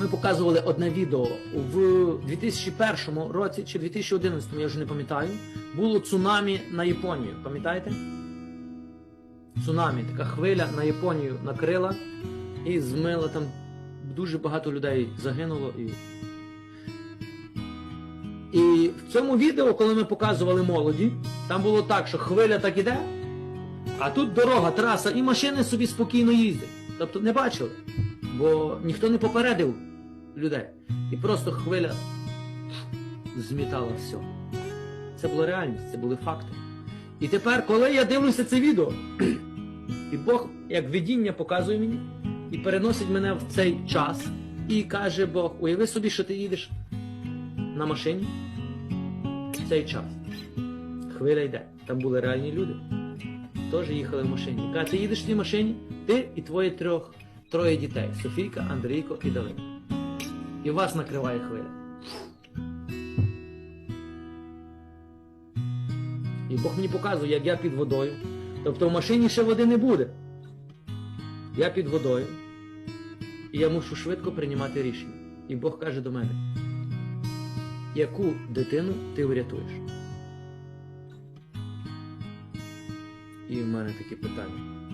Ми показували одне відео в 2001 році чи 2011, я вже не пам'ятаю. Було цунамі на Японію. Пам'ятаєте? Цунамі, така хвиля на Японію накрила і змила там дуже багато людей загинуло. І... і в цьому відео, коли ми показували молоді, там було так, що хвиля так іде, а тут дорога, траса, і машини собі спокійно їздять. Тобто не бачили, бо ніхто не попередив людей. І просто хвиля змітала все. Це була реальність, це були факти. І тепер, коли я дивлюся це відео, і Бог як видіння показує мені і переносить мене в цей час, і каже Бог, уяви собі, що ти їдеш на машині в цей час. Хвиля йде. Там були реальні люди. Теж їхали в машині. Каже, ти їдеш в цій машині, ти і твої трьох, троє дітей Софійка, Андрійко і Давид. І вас накриває хвиля. І Бог мені показує, як я під водою. Тобто в машині ще води не буде. Я під водою. І я мушу швидко приймати рішення. І Бог каже до мене, яку дитину ти врятуєш? І в мене такі питання.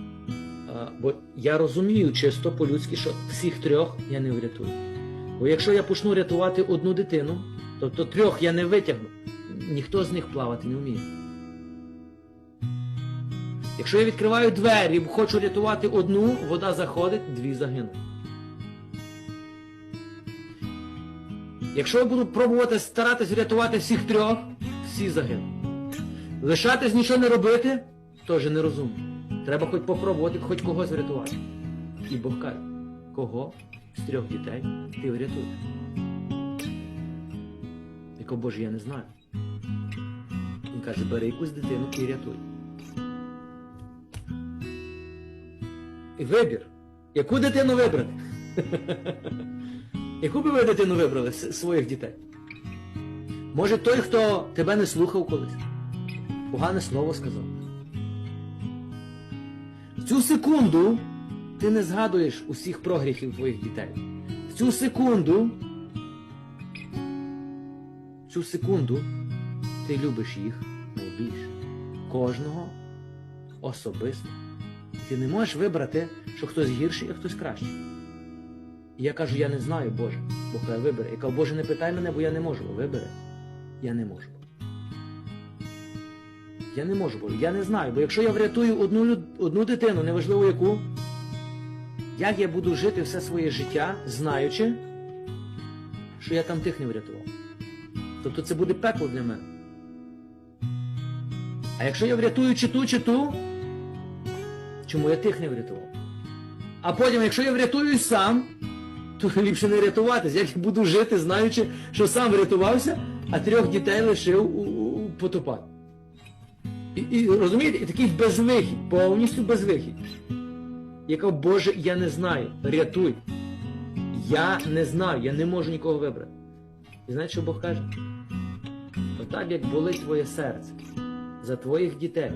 Бо я розумію чисто по-людськи, що всіх трьох я не врятую. Бо якщо я почну рятувати одну дитину, тобто трьох я не витягну, ніхто з них плавати не вміє. Якщо я відкриваю двері хочу рятувати одну, вода заходить, дві загинуть. Якщо я буду пробувати старатись врятувати всіх трьох, всі загинуть. Лишатись нічого не робити теж нерозумно. Треба хоч попробувати, хоч когось врятувати. І Бог каже, кого з трьох дітей ти врятуєш? Я кажу, Боже, я не знаю. Він каже, бери якусь дитину і рятуй. І вибір. Яку дитину вибрати? Яку би ви дитину вибрали з своїх дітей? Може той, хто тебе не слухав колись, погане слово сказав. В цю секунду ти не згадуєш усіх прогріхів твоїх дітей. В цю секунду, в цю секунду ти любиш їх найбільше. Кожного особисто. Ти не можеш вибрати, що хтось гірший, а хтось кращий. І я кажу, я не знаю, Боже. Бог каже, вибери. Я кажу, Боже, не питай мене, бо я не можу. Вибери. Я не можу. Я не можу. Я не знаю. Бо якщо я врятую одну, одну дитину, неважливо яку, як я буду жити все своє життя, знаючи, що я там тих не врятував. Тобто це буде пекло для мене. А якщо я врятую чи ту, чи ту, чому я тих не врятував? А потім, якщо я врятуюсь сам, то ліпше не рятуватись. Як я буду жити, знаючи, що сам врятувався, а трьох дітей лишив у, у, у потопати. І, і розумієте, і такий безвихідь, повністю безвихідь. Я кажу, Боже, я не знаю, рятуй. Я не знаю, я не можу нікого вибрати. І знаєте, що Бог каже? Отак, як болить твоє серце за твоїх дітей,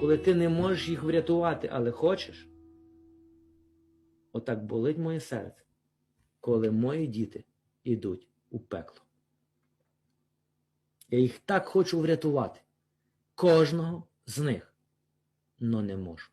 коли ти не можеш їх врятувати, але хочеш, отак болить моє серце, коли мої діти йдуть у пекло. Я їх так хочу врятувати, кожного з них, но не можу.